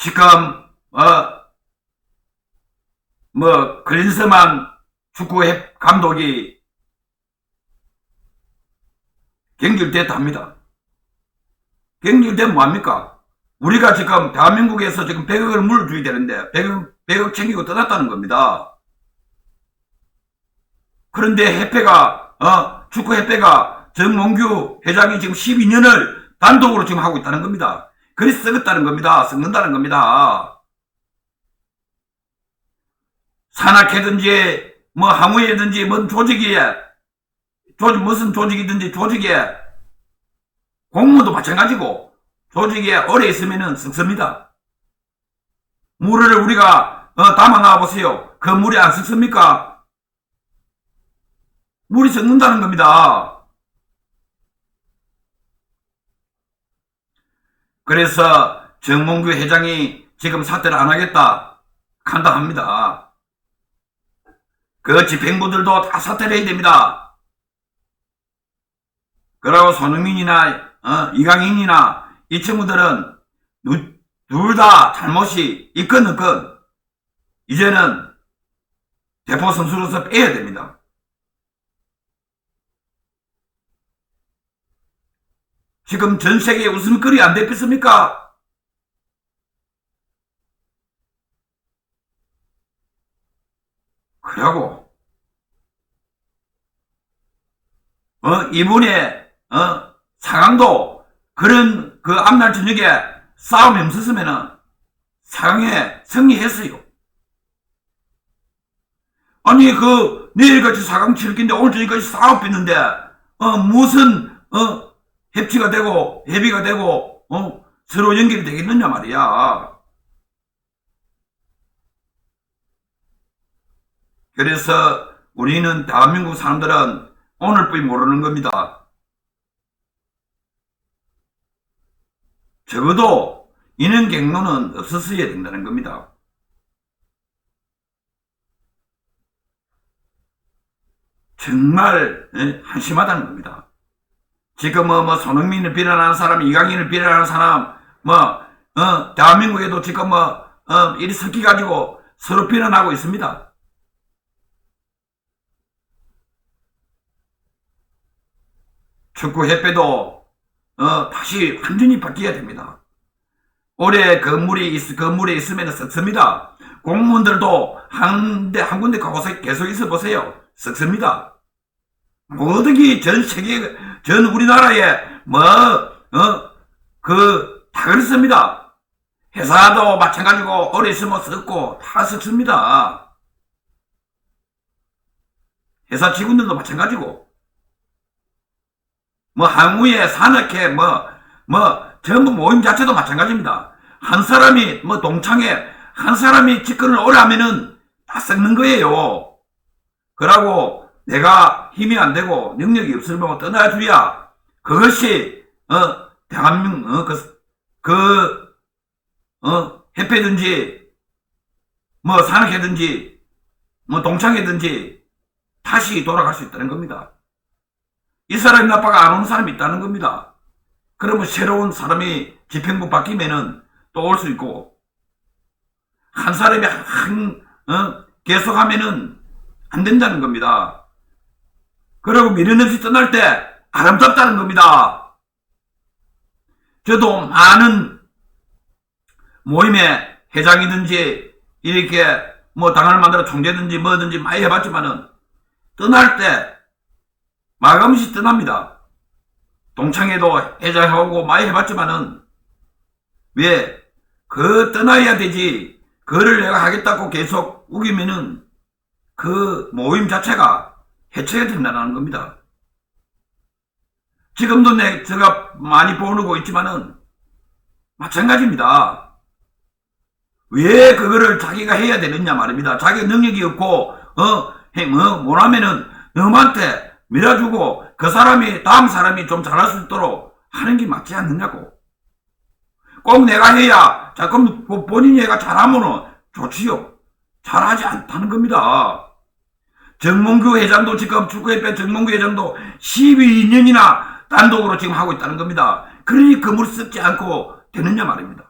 지금 어, 뭐 클린스만 축구 해- 감독이 경질됐다 합니다. 경질되면 뭐합니까? 우리가 지금 대한민국에서 지금 100억을 물어줘야 되는데 100억, 100억 챙기고 떠났다는 겁니다. 그런데 해패가 어, 축구 해패가 정몽규 회장이 지금 12년을 단독으로 지금 하고 있다는 겁니다. 그래서 썩었다는 겁니다. 썩는다는 겁니다. 산악회든지 뭐 항우회든지 뭔 조직이에 조직 무슨 조직이든지 조직에 공무도 마찬가지고 조직에 오래 있으면은 썩습니다. 물을 우리가 어, 담아 놔 보세요. 그 물이 안 썩습니까? 물이 썩는다는 겁니다. 그래서 정몽규 회장이 지금 사퇴를 안 하겠다 한다 합니다. 그 집행부들도 다 사퇴를 해야 됩니다. 그리고 손흥민이나 어, 이강인이나 이 친구들은 둘 다 잘못이 있건 없건 이제는 대포 선수로서 빼야 됩니다. 지금 전 세계 웃음거리 안 됐겠습니까? 그러고 어 이분의 어 사강도 그런 그 앞날 저녁에 싸움이 없었으면은 사강에 승리했어요. 아니 그 내일같이 사강 칠 건데 오늘 저녁까지 싸움 뺐는데 어 무슨 어 협치가 되고 협의가 되고 어 서로 연결이 되겠느냐 말이야. 그래서 우리는 대한민국 사람들은 오늘 뿐이 모르는 겁니다. 적어도 이런 경로는 없었어야 된다는 겁니다. 정말 예, 한심하다는 겁니다. 지금 뭐, 뭐 손흥민을 비난하는 사람, 이강인을 비난하는 사람, 뭐 어, 대한민국에도 지금 뭐 어, 이리 섞여 가지고 서로 비난하고 있습니다. 축구 협회도 어, 다시 완전히 바뀌어야 됩니다. 올해 건물이 있, 건물에 있으면 썩습니다. 공무원들도 한 대, 한 군데 가고서 계속 있어 보세요. 썩습니다. 모든 게 전 세계, 전 우리나라에 뭐, 어, 그, 다 그렇습니다. 회사도 마찬가지고 오래 있으면 썩고 다 썩습니다. 회사 직원들도 마찬가지고. 뭐 항우에 산악회 뭐 뭐 전부 모임 자체도 마찬가지입니다. 한 사람이 뭐 동창회 한 사람이 집권을 오래 하면은 다 썩는 거예요. 그러고 내가 힘이 안 되고 능력이 없으면 떠나줘야 그것이 어 대한민국 어 그 그, 어 협회든지 뭐 산악회든지 뭐 동창회든지 다시 돌아갈 수 있다는 겁니다. 이 사람이 나빠가 안 오는 사람이 있다는 겁니다. 그러면 새로운 사람이 집행부 바뀌면은 또 올 수 있고, 한 사람이 한, 어, 계속하면은 안 된다는 겁니다. 그리고 미련 없이 떠날 때 아름답다는 겁니다. 저도 많은 모임의 회장이든지 이렇게 뭐 당을 만들어 총재든지 뭐든지 많이 해봤지만은 떠날 때 마감없이 떠납니다. 동창회도 회장하고 많이 해봤지만은 왜 그 떠나야 되지 그를 내가 하겠다고 계속 우기면은 그 모임 자체가 해체가 된다는 겁니다. 지금도 내 제가 많이 보고 있지만은 마찬가지입니다. 왜 그거를 자기가 해야 되느냐 말입니다. 자기 능력이 없고 어, 해, 어 못하면은 너한테 밀어주고 그 사람이 다음 사람이 좀 잘할 수 있도록 하는 게 맞지 않느냐고. 꼭 내가 해야 자 그럼 뭐 본인이 해가 잘하면은 좋지요. 잘하지 않다는 겁니다. 정몽규 회장도 지금 축구협회 정몽규 회장도 12년이나 단독으로 지금 하고 있다는 겁니다. 그러니 그물 썩지 않고 되느냐 말입니다.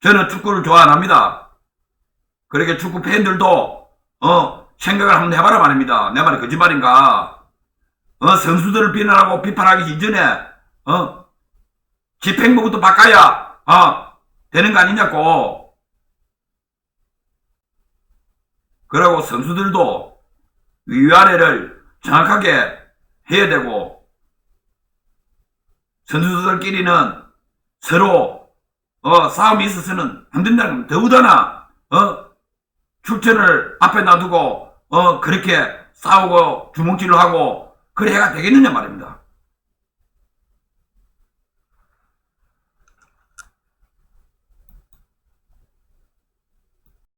저는 축구를 좋아 안 합니다. 그렇게 축구 팬들도 어 생각을 한번 해봐라 말입니다. 내 말이 거짓말인가? 어 선수들을 비난하고 비판하기 이전에 어 집행부부터 바꿔야 어 되는 거 아니냐고. 그리고 선수들도 위아래를 정확하게 해야 되고 선수들끼리는 서로 어, 싸움이 있어서는 안 된다는. 더구나 어, 출전을 앞에 놔두고 어, 그렇게 싸우고 주먹질을 하고 그래 해가 되겠느냐 말입니다.